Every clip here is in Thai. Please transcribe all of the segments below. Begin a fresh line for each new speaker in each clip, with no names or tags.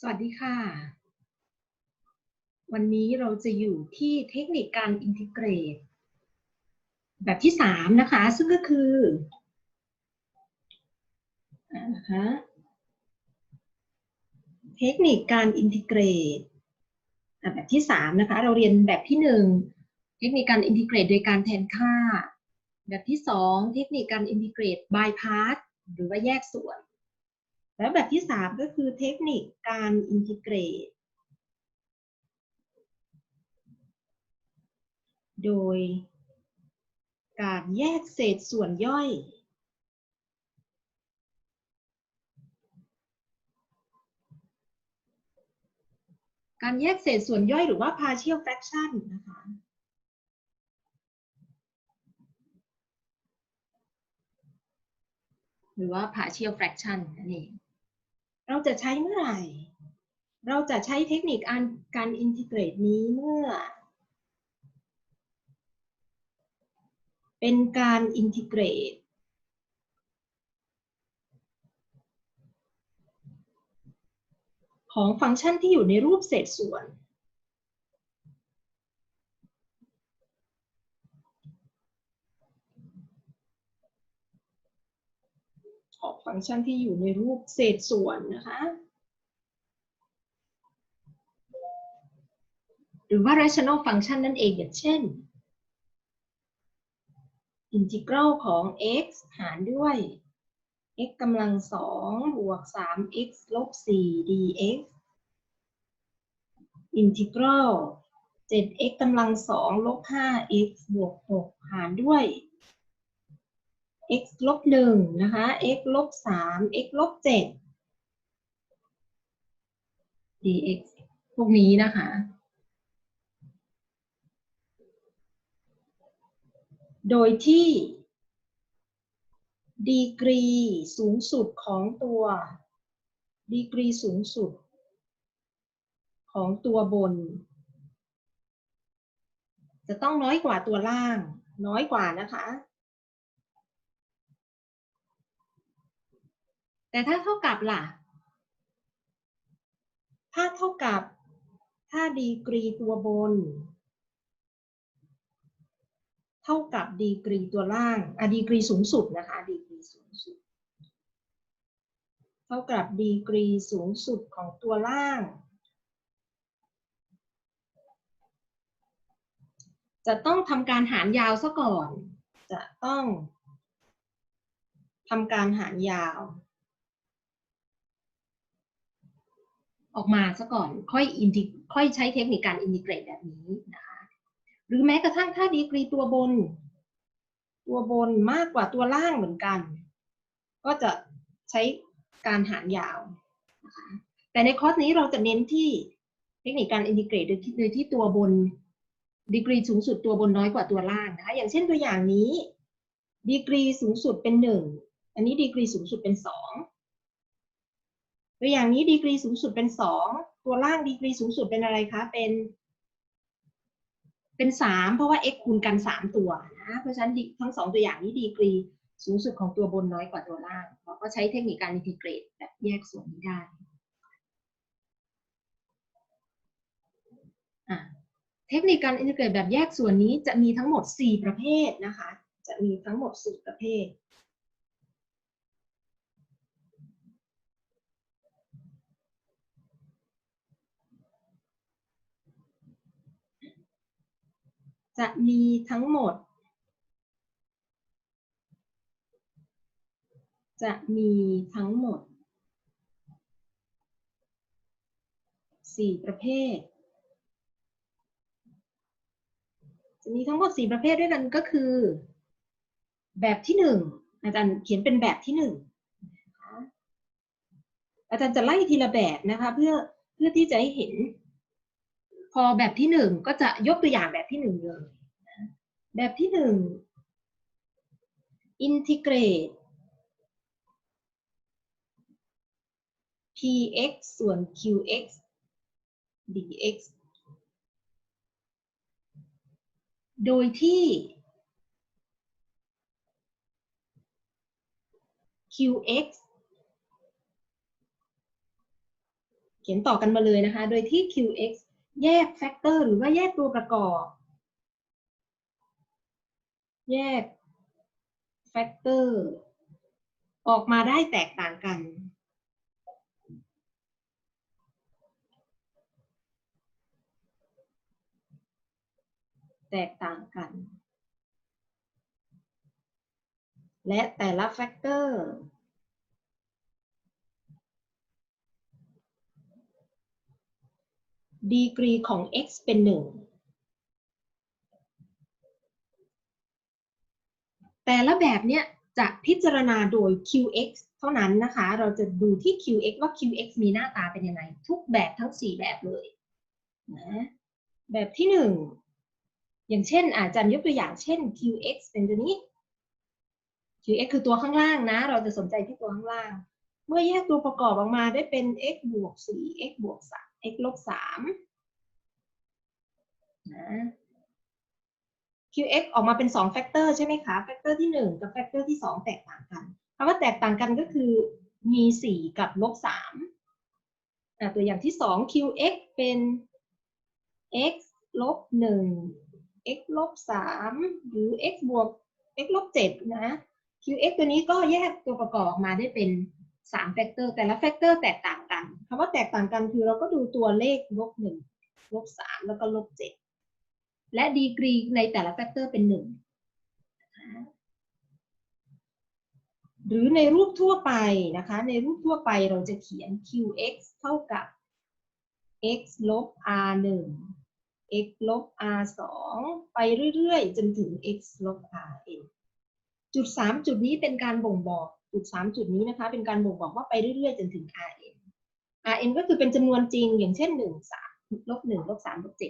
สวัสดีค่ะ วันนี้เราจะอยู่ที่เทคนิคการอินทิเกรต แบบที่สามนะคะ ซึ่งก็คืออ่านะคะเทคนิคการอินทิเกรต แบบที่สามนะคะ เราเรียนแบบที่หนึ่งเทคนิคการอินทิเกรตโดยการแทนค่า แบบที่สองเทคนิคการอินทิเกรต by part หรือว่าแยกส่วน แล้วแบบที่สามก็คือเทคนิคการอินทิเกรต โดยการแยกเศษส่วนย่อยการแยกเศษส่วนย่อยหรือว่า partial fraction นะคะ หรือว่า partial fraction นั่นเอง เราจะใช้เมื่อไหร่ เราจะใช้เทคนิคการการอินทิเกรตนี้เมื่อ เป็นการอินทิเกรตของฟังก์ชันที่อยู่ในรูปเศษส่วน ของฟังก์ชันที่อยู่ในรูปเศษส่วนนะคะ หรือว่า rational function นั่นเองอย่างเช่นอินทิกรัลของ x หารด้วย x กำลังสองบวก 3x ลบ 4 dx อินทิกรัล 7x กำลังสองลบ 5x บวก 6 หารด้วย x ลบ1นะคะ x ลบ3 x ลบ7 dx พวกนี้นะคะ โดยที่ ดีกรีสูงสุดของตัว ดีกรีสูงสุด ของตัวบน จะต้องน้อยกว่าตัวล่าง น้อยกว่านะคะ แต่ถ้าเท่ากับล่ะ ถ้าเท่ากับ ถ้าดีกรีตัวบน เท่ากับดีกรีตัวล่างอะดีกรีสูงสุดนะคะดีกรีสูงสุด เท่ากับดีกรีสูงสุดของตัวล่าง จะต้องทำการหารยาวซะก่อน จะต้องทำการหารยาว ออกมาซะก่อนค่อยอินทิค่อยใช้เทคนิคการอินทิเกรตแบบนี้นะคะหรือแม้กระทั่งถ้าดีกรีตัวบน ตัวบนมากกว่าตัวล่างเหมือนกัน ก็จะใช้การหารยาวนะคะแต่ในคอร์สนี้เราจะเน้นที่เทคนิคการอินทิเกรตโดยที่โดยที่ตัวบนดีกรีสูงสุดตัวบนน้อยกว่าตัวล่างนะคะอย่างเช่นตัวอย่างนี้ดีกรีสูงสุดเป็นหนึ่งอันนี้ดีกรีสูงสุดเป็นสอง ตัวอย่างนี้ดีกรีสูงสุดเป็นสองตัวล่างดีกรีสูงสุดเป็นอะไรคะเป็นเป็นสามเพราะว่า x คูณกันสามตัวนะเพราะฉะนั้นทั้งสองตัวอย่างนี้ดีกรีสูงสุดของตัวบนน้อยกว่าตัวล่างเราก็ใช้เทคนิคการอินทิเกรตแบบแยกส่วนนี้ได้เทคนิคการอินทิเกรตแบบแยกส่วนนี้จะมีทั้งหมด 4 ประเภทนะคะ จะมีทั้งหมด 4 ประเภท จะมีทั้งหมด จะมีทั้งหมด 4 ประเภท จะมีทั้งหมด 4 ประเภทด้วยกันก็คือ แบบที่ 1 อาจารย์เขียนเป็นแบบที่ 1อาจารย์จะไล่ทีละแบบนะคะเพื่อเพื่อที่จะให้เห็น อแบบที่หนึ่งก็จะยกตัวอย่างแบบที่หนึ่งเลย แบบที่หนึ่ง integrate px ส่วน qx dx โดยที่ qx เขียนต่อกันมาเลยนะคะ โดยที่ qx แยกแฟกเตอร์หรือว่าแยกตัวประกอบ แยกแฟกเตอร์ออกมาได้แตกต่างกัน แตกต่างกัน และแต่ละแฟกเตอร์ ดีกรีของ x เป็นหนึ่งแต่ละแบบเนี้ยจะพิจารณาโดย qx เท่านั้นนะคะ เราจะดูที่ qx ว่า qx มีหน้าตาเป็นยังไง ทุกแบบทั้ง 4 แบบเลยนะแบบที่ 1 อย่างเช่น อาจารย์ยกตัวอย่างเช่น qx เป็นตัวนี้ qx คือตัวข้างล่างนะ เราจะสนใจที่ตัวข้างล่าง เมื่อแยกตัวประกอบออกมาได้เป็น x บวก4 x บวก3 x ลบ3นะ qx ออกมาเป็น2แฟกเตอร์ใช่ไหมคะ แฟกเตอร์ที่ 1 กับแฟกเตอร์ที่ 2 แตกต่างกันคำว่าแตกต่างกันก็คือมี 4 กับลบ3ตัวอย่างที่ 2 qx เป็น x ลบ1 x ลบ3หรือ x บวก x ลบ7นะ qx ตัวนี้ก็แยกตัวประกอบออกมาได้เป็น 3แฟกเตอร์แต่ละแฟกเตอร์แตกต่างกันคำว่าแตกต่างกันคือเราก็ดูตัวเลขลบ1ลบ3แล้วก็ลบ7และดีกรีในแต่ละแฟกเตอร์เป็นหนึ่งหรือในรูปทั่วไปนะคะ ในรูปทั่วไปเราจะเขียน qx เท่ากับ x ลบ r 1 x ลบ r 2ไปเรื่อย ๆ จนถึง x ลบ r n จุด 3 จุดนี้เป็นการบ่งบอก จุด3จุดนี้นะคะ เป็นการบ่งบอกว่าไปเรื่อยๆ จนถึง r n r n ก็คือเป็นจำนวนจริงอย่างเช่น1 3ลบ1ลบ3ลบ7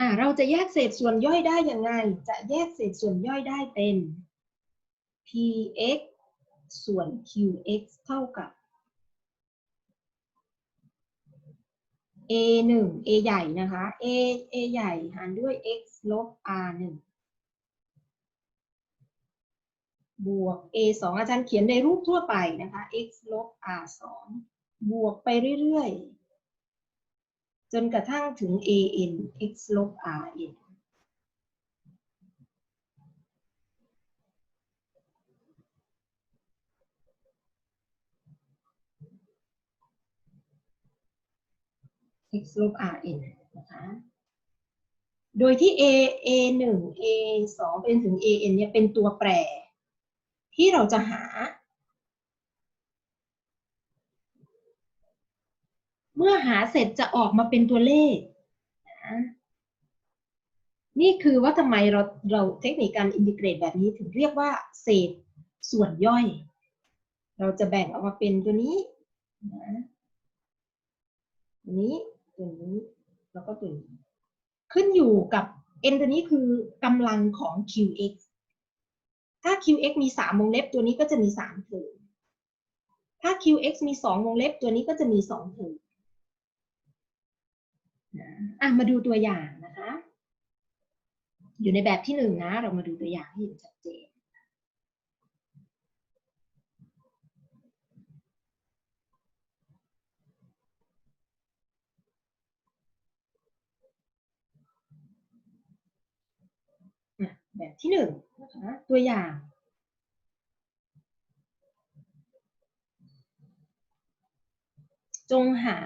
อ่าเราจะแยกเศษส่วนย่อยได้ยังไง จะแยกเศษส่วนย่อยได้เป็น px ส่วน qx เท่ากับ a 1 a ใหญ่นะคะ a a ใหญ่หารด้วย x ลบ r 1 บวก a 2อาจารย์เขียนในรูปทั่วไปนะคะ x ลบ r 2บวกไปเรื่อยๆ จนกระทั่งถึง an x ลบ rn x ลบ rn นะคะ โดยที่ a a 1 a 2เป็นถึง an เนี่ยเป็นตัวแปร ที่เราจะหา เมื่อหาเสร็จจะออกมาเป็นตัวเลขนะนี่คือว่าทำไมเราเราเทคนิคการอินทิเกรตแบบนี้ถึงเรียกว่าเศษส่วนย่อย เราจะแบ่งออกมาเป็นตัวนี้นะตัวนี้ตัวนี้แล้วก็ตัวนี้ ขึ้นอยู่กับ n ตัวนี้คือกำลังของ qx ถ้า qx มี 3 วงเล็บตัวนี้ก็จะมี 3 เทอม ถ้า qx มี 2 วงเล็บตัวนี้ก็จะมี 2 เทอมอะมาดูตัวอย่างนะคะ อยู่ในแบบที่หนึ่งนะ เรามาดูตัวอย่างให้เห็นชัดเจน แบบที่หนึ่งนะคะตัวอย่าง จงหา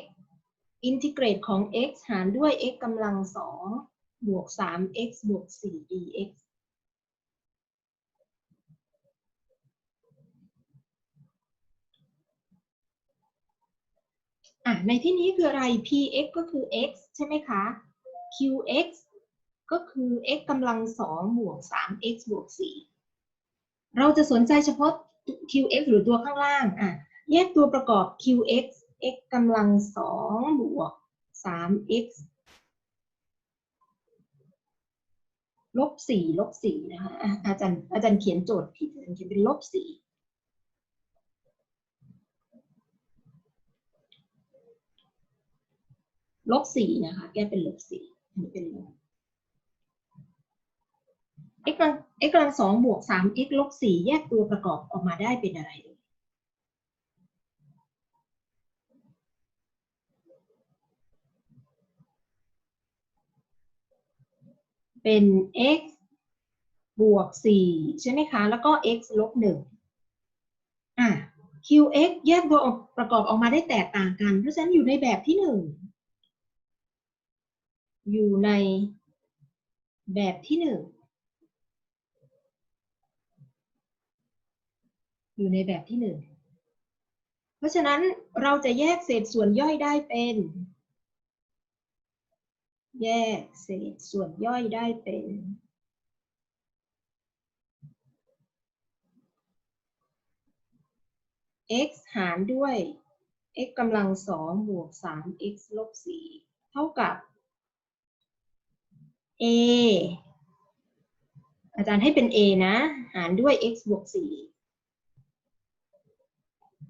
x อินทิเกรตของ x หารด้วย x กำลังสองบวก 3x บวก4 dx อะในที่นี้คืออะไร px ก็คือ x ใช่ไหมคะ qx ก็คือ x กำลังสองบวก 3x บวก 4 เราจะสนใจเฉพาะ qx หรือตัวข้างล่างอะแยกตัวประกอบ qx x กำลังสองบวก 3x ลบ4ลบ4นะคะอะอาจารย์อาจารย์เขียนโจทย์ผิดอาจารย์เขียนเป็นลบ4ลบ4นะคะ แก้เป็นลบ4อันนี้เป็นลบ x กำลัง x กำลังสองบวกสาม x ลบสี่แยกตัวประกอบออกมาได้เป็นอะไรเเป็น x บวก4ใช่ไหมคะ แล้วก็ x ลบ1อะ qx แยกตัวประกอบออกมาได้แตกต่างกัน เพราะฉะนั้นอยู่ในแบบที่ 1 อยู่ในแบบที่ 1 อยู่ในแบบที่หนึ่ง เพราะฉะนั้นเราจะแยกเศษส่วนย่อยได้เป็น แยกเศษส่วนย่อยได้เป็น x หารด้วย x กำลังสองบวกสาม x ลบสี่เท่ากับ a อาจารย์ให้เป็น a นะ หารด้วย x บวกสี่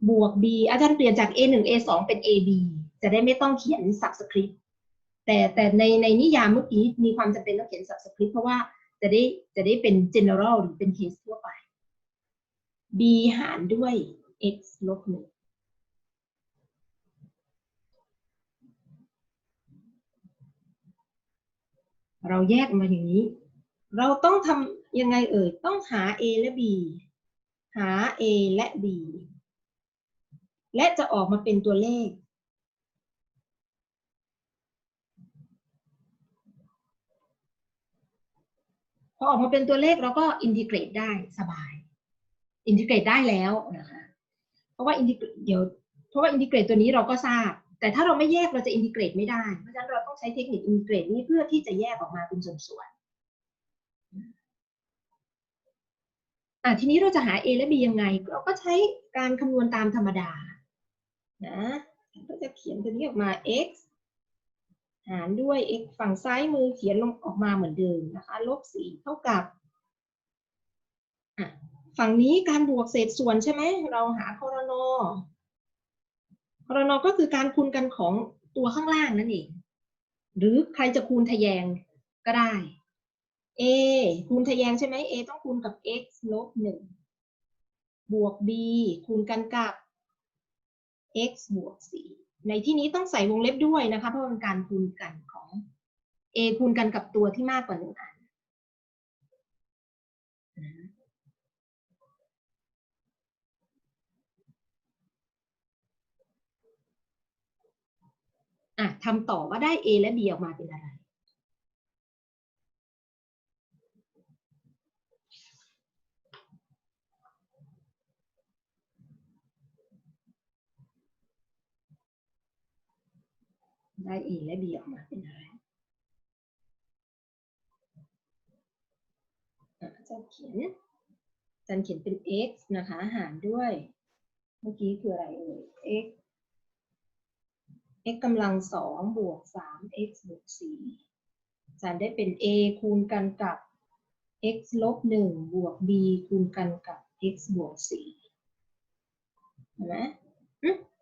บวก b อาจารย์เปลี่ยนจาก a หนึ่ง a สองเป็น a b จะได้ไม่ต้องเขียน subscript แต่แต่ในในนิยามเมื่อกี้มีความจำเป็นต้องเขียน subscript เพราะว่าจะได้จะได้เป็น general หรือเป็น case ทั่วไป b หารด้วย x ลบหนึ่งเราแยกมาอย่างนี้ เราต้องทำยังไงเอ่ย ต้องหา a และ b หา a และ b และจะออกมาเป็นตัวเลข พอออกมาเป็นตัวเลขเราก็อินทิเกรตได้สบาย อินทิเกรตได้แล้วนะคะเพราะว่าอินทิเกรตเดี๋ยวเพราะว่าอินทิเกรตตัวนี้เราก็ทราบ แต่ถ้าเราไม่แยกเราจะอินทิเกรตไม่ได้ เพราะฉะนั้นเราต้องใช้เทคนิคอินทิเกรตนี้เพื่อที่จะแยกออกมาเป็นส่วนๆอะทีนี้เราจะหา a และ b ยังไง เราก็ใช้การคำนวณตามธรรมดา นะก็จะเขียนตัวนี้ออกมา x หารด้วย x ฝั่งซ้ายมือเขียนลงออกมาเหมือนเดิมนะคะ ลบสี่เท่ากับ ฝั่งนี้การบวกเศษส่วนใช่ไหม เราหาคอรนอคอรนอก็คือการคูณกันของตัวข้างล่างนั่นเอง หรือใครจะคูณทะแยงก็ได้ a คูณทะแยงใช่ไหม a ต้องคูณกับ x ลบหนึ่ง บวก b คูณกันกับ x บวก 4 ในที่นี้ต้องใส่วงเล็บด้วยนะคะ เพราะเป็นการคูณกันของ a คูณกันกับตัวที่มากกว่าหนึ่งอันอะทำต่อว่าได้ a และ b ออกมาเป็นอะไร ได้ a และ b ออกมาเป็นอะไรอะอาจะเขียนอาจารย์เขียนเป็น x นะคะ หารด้วย เมื่อกี้คืออะไรเอ่ย x x กำลังสองบวกสาม x บวกสี่อาจารย์ได้เป็น a คูณกันกับ x ลบหนึ่งบวก b คูณกันกับ x บวกสี่เห็นไหมอืมนะ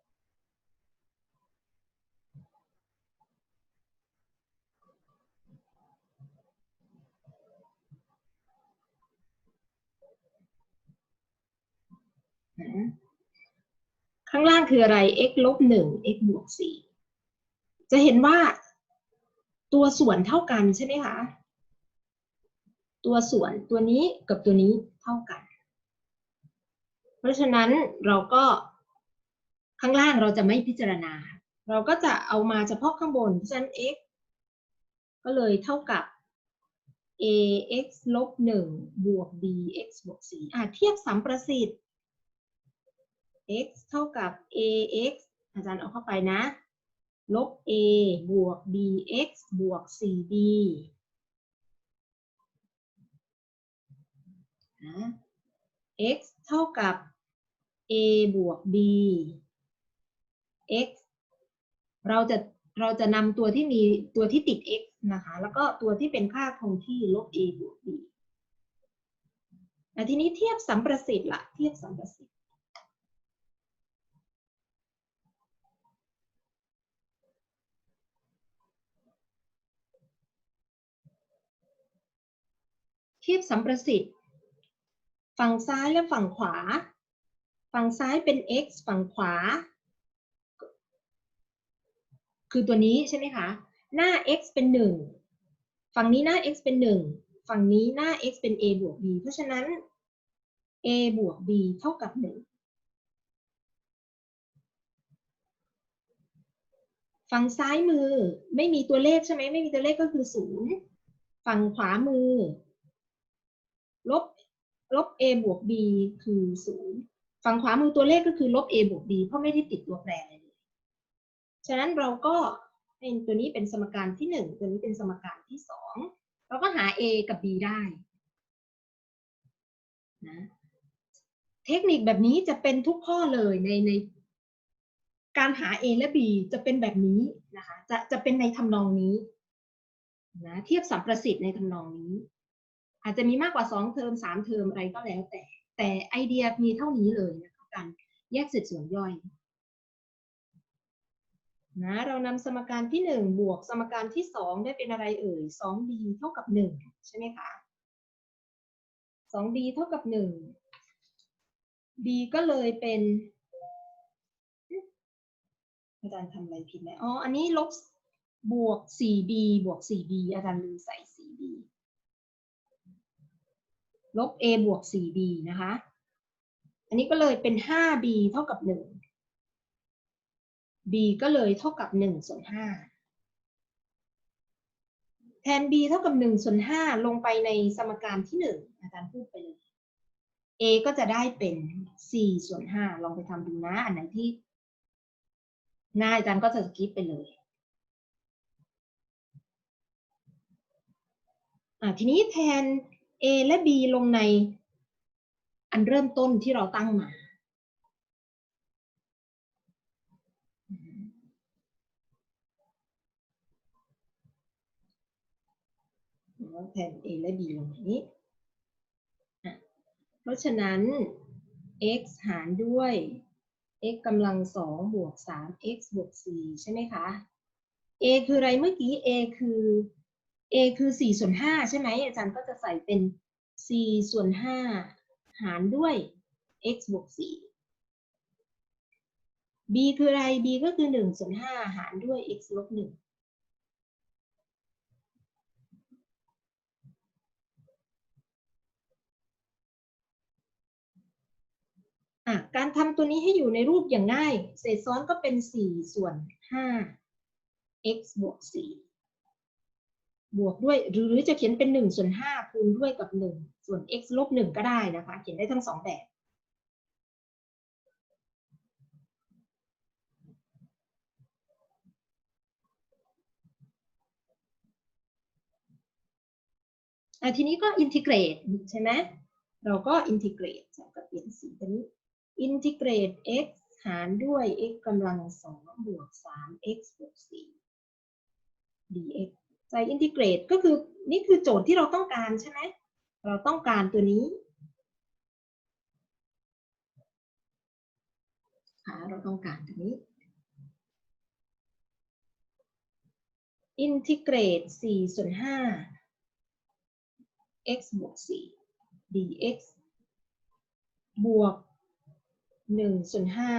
ข้างล่างคืออะไร x ลบหนึ่ง x บวกสี่จะเห็นว่าตัวส่วนเท่ากันใช่ไหมคะ ตัวส่วนตัวนี้กับตัวนี้เท่ากัน เพราะฉะนั้นเราก็ข้างล่างเราจะไม่พิจารณา เราก็จะเอามาเฉพาะข้างบน เพราะฉะนั้น x ก็เลยเท่ากับ ax ลบหนึ่งบวก bx บวกสี่อะเทียบสัมประสิทธิ์ x เท่ากับ ax อาจารย์เอาเข้าไปนะ ลบ a บวก bx บวก 4b นะ x เท่ากับ a บวก b x เราจะเราจะนำตัวที่มีตัวที่ติด x นะคะ แล้วก็ตัวที่เป็นค่าคงที่ลบ a บวก b ทีนี้เทียบสัมประสิทธิ์ละเทียบสัมประสิทธิ์ เทียบสัมประสิทธิ์ ฝั่งซ้ายและฝั่งขวา ฝั่งซ้ายเป็น x ฝั่งขวา คือตัวนี้ใช่ไหมคะ หน้า x เป็นหนึ่งฝั่งนี้หน้า x เป็นหนึ่งฝั่งนี้หน้า x เป็น a บวก b เพราะฉะนั้น a บวก b เท่ากับหนึ่งฝั่งซ้ายมือไม่มีตัวเลขใช่ไหมไม่มีตัวเลขก็คือศูนย์ฝั่งขวามือ ลบ a บวก b คือศูนย์ฝั่งขวามือตัวเลขก็คือลบ a บวก b เพราะไม่ได้ติดตัวแปรเลย ฉะนั้นเราก็เป็นตัวนี้เป็นสมการที่หนึ่งตัวนี้เป็นสมการที่สองเราก็หา a กับ b ได้นะเทคนิคแบบนี้จะเป็นทุกข้อเลยในในการหา A และ B จะเป็นแบบนี้นะคะ จะจะเป็นในทำนองนี้นะเทียบสัมประสิทธิ์ในทำนองนี้ อาจจะมีมากกว่า 2 เทอม 3 เทอมอะไรก็แล้วแต่ แต่ไอเดียมีเท่านี้เลยนะคะการแยกเศษส่วนย่อยนะเรานำสมการที่ 1 บวกสมการที่ 2 ได้เป็นอะไรเอ่ย 2b เท่ากับ 1 ใช่ไหมคะ 2b เท่ากับ1 b ก็เลยเป็นอาจารย์ทำอะไรผิดไหมอ๋อ อันนี้ลบบวก 4b บวก 4b อาจารย์ลืมใส่ 4b ลบ a บวก 4b นะคะ อันนี้ก็เลยเป็น 5b เท่ากับ 1 b ก็เลยเท่ากับ 1 ส่วน 5 แทน b เท่ากับ 1 ส่วน 5 ลงไปในสมการที่ 1 อาจารย์พูดไปเลย a ก็จะได้เป็น 4 ส่วน 5 ลองไปทำดูนะ อันไหนที่ง่ายอาจารย์ก็จะสกิปไปเลยทีนี้แทน A และ B ลงในอันเริ่มต้นที่เราตั้งมาแทน A และ B ลงในนี้ เพราะฉะนั้น x หารด้วย x กำลังสองบวกสาม x บวกสี่ใช่ไหมคะ a คืออะไรเมื่อกี้ a คือ a คือสี่ส่วนห้าใช่ไหมอาจารย์ก็จะใส่เป็นสี่ส่วนห้าหารด้วย x บวกสี่ b คืออะไร b ก็คือหนึ่งส่วนห้าหารด้วย x ลบหนึ่งการทำตัวนี้ให้อยู่ในรูปอย่างง่าย เศษซ้อนก็เป็น 4 ส่วน 5 x บวก 4 บวกด้วยหรือจะเขียนเป็น1ส่วน5คูณด้วยกับ 1 ส่วน x ลบ1ก็ได้นะคะ เขียนได้ทั้งสองแบบ ทีนี้ก็อินทิเกรตใช่ไหมเราก็อินทิเกรตจะก็เปลี่ยนสีตัวนี้อินทิเกรต x หารด้วย x กำลังสองบวกสาม x บวกสี่ dx ใส่อินทิเกรตก็คือนี่คือโจทย์ที่เราต้องการใช่ไหมเราต้องการตัวนี้หาเราต้องการตัวนี้ อินทิเกรตสี่ส่วนห้า x บวกสี่ dx บวกหนึ่งส่วนห้า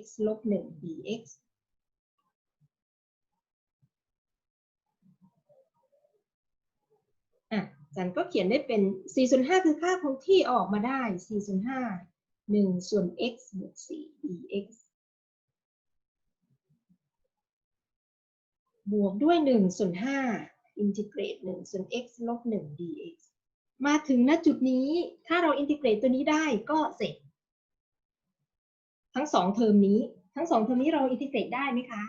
x ลบหนึ่ง dx อะอา จารย์ก็เขียนได้เป็น 4 ส่วน 5 คือค่าคงที่ออกมาได้ 4 ส่วน 5 1 ส่วน x บวก 4 dx บวกด้วย 1 ส่วน 5 อินทิเกรต 1 ส่วน x ลบ 1 dx มาถึงณจุดนี้ ถ้าเราอินทิเกรตตัวนี้ได้ก็เสร็จ ทั้งสองเทอมนี้ ทั้งสองเทอมนี้เราอินทิเกรตได้ไหมคะ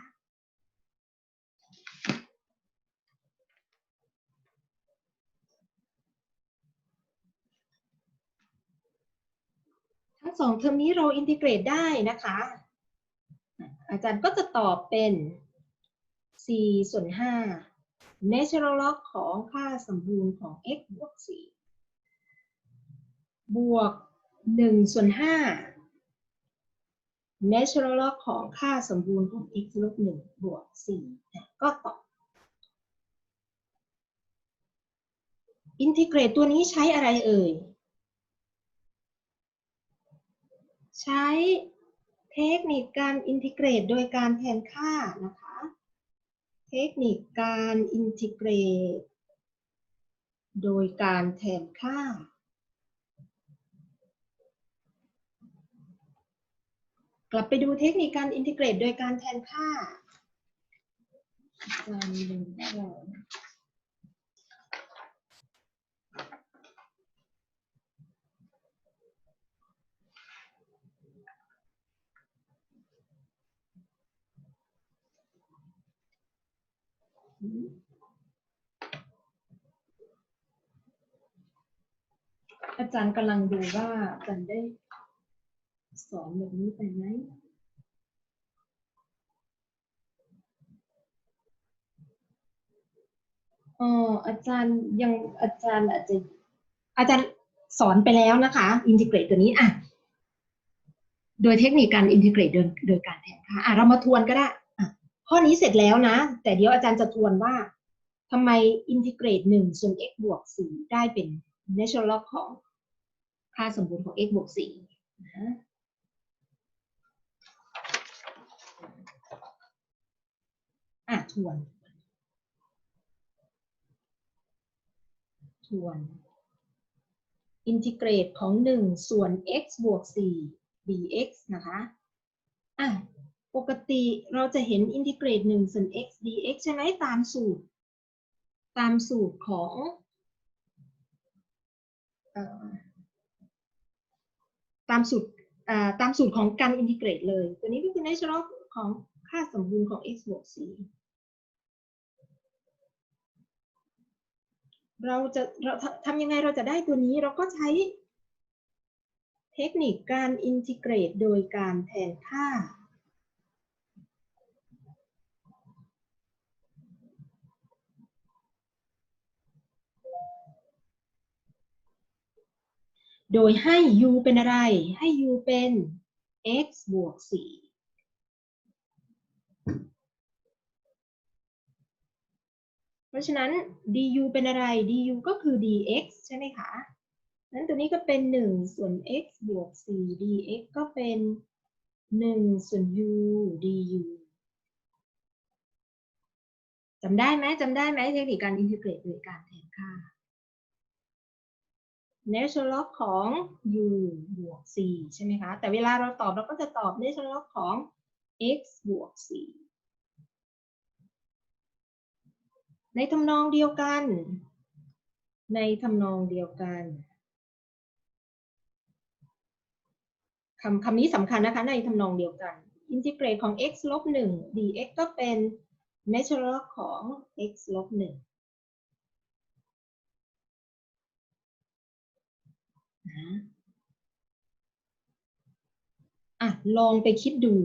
ทั้ง สองเทอมนี้เราอินทิเกรตได้นะคะ อาจารย์ก็จะตอบเป็น4ส่วน 5 natural log ของค่าสมบูรณ์ของ x บวก 4 บวก 1 ส่วน 5 natural log ของค่าสมบูรณ์ของ x ลบ 1 บวก 4 ก็ตอบ อินทิเกรตตัวนี้ใช้อะไรเอ่ย ใช้เทคนิคการอินทิเกรตโดยการแทนค่านะคะ เทคนิคการอินทิเกรต โดยการแทนค่า กลับไปดูเทคนิคการอินทิเกรต โดยการแทนค่าอารดูได้ อาจารย์กำลังดูว่าอาจารย์ได้สอนแบบนี้ไปไหมเอออาจารย์ยังอาจารย์อาจจะอาจารย์สอนไปแล้วนะคะอินทิเกรตตัวนี้อะโดยเทคนิคการอินทิเกรตโดยโดยการแทนค่าอะเรามาทวนก็ได้ ข้อนี้เสร็จแล้วนะ แต่เดี๋ยวอาจารย์จะทวนว่าทำไมอินทิเกรตหนึ่งส่วน x บวกสี่ได้เป็น natural log ของค่าสมบูรณ์ของ x บวกสี่นะอะทวน ทวน อินทิเกรตของ 1 ส่วน x บวก4 dx นะคะ อะ ปกติเราจะเห็นอินทิเกรต1ส่วน x dx ใช่ไหมตามสูตร ตามสูตรของออตามสูตรตามสูตรของการอินทิเกรตเลย ตัวนี้ก็คือ natural ของค่าสมบูรณ์ของ x บวก4เราจะเราทำยังไงเราจะได้ตัวนี้เราก็ใช้เทคนิคการอินทิเกรตโดยการแทนค่า โดยให้ u เป็นอะไร ให้ u เป็น x บวก4เพราะฉะนั้น du เป็นอะไร du ก็คือ dx ใช่ไหมคะ นั้นตัวนี้ก็เป็น 1 ส่วน x บวก 4 dx ก็เป็น 1 ส่วน u du จำได้ไหมจำได้ไหมเทคนิคการอินทิเกรตโดยการแทนค่า natural log ของ u บวก4ใช่ไหมคะ แต่เวลาเราตอบเราก็จะตอบ natural log ของ x บวก4ในทำนองเดียวกัน ในทำนองเดียวกันคำคำนี้สำคัญนะคะ ในทำนองเดียวกัน อินทิเกรตของ x ลบ1 dx ก็เป็น natural log ของ x ลบ1 นะอะลองไปคิดดู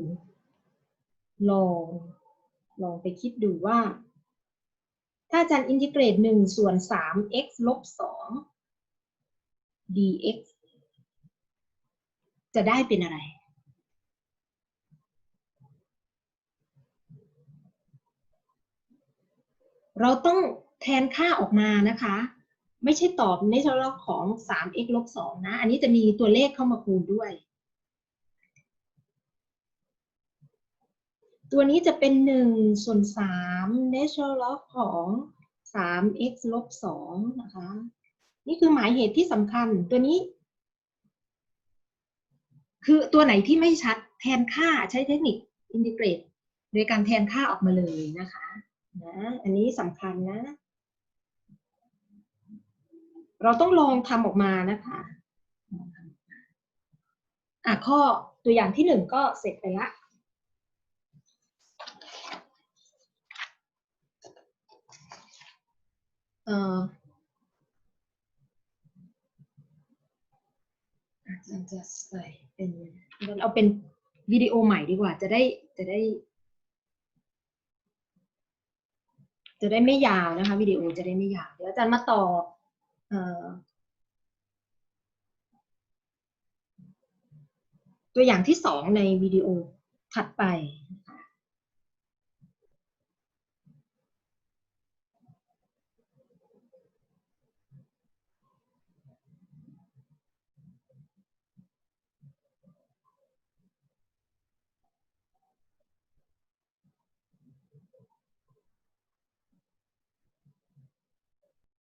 ลอง ลองไปคิดดูว่า ถ้าอาจารย์อินทิเกรตหนึ่งส่วนสาม x ลบสอง dx จะได้เป็นอะไร เราต้องแทนค่าออกมานะคะ ไม่ใช่ตอบในเฉลของ 3x ลบ2นะ อันนี้จะมีตัวเลขเข้ามาคูณด้วย ตัวนี้จะเป็น 1 ส่วน3 natural log ของ 3x ลบ2นะคะ นี่คือหมายเหตุที่สำคัญ ตัวนี้ คือตัวไหนที่ไม่ชัดแทนค่าใช้เทคนิคอินทิเกรตโดยการแทนค่าออกมาเลยนะคะนะอันนี้สำคัญนะ เราต้องลองทำออกมานะคะอะข้อตัวอย่างที่หนึ่งก็เสร็จไปละเอ่ออาจารย์จะใส่เป็นเอาเป็นวิดีโอใหม่ดีกว่า จะได้จะได้ จะได้ไม่ยาวนะคะวิดีโอจะได้ไม่ยาว เดี๋ยวอาจารย์มาต่อ ตัวอย่างที่สองในวิดีโอถัดไป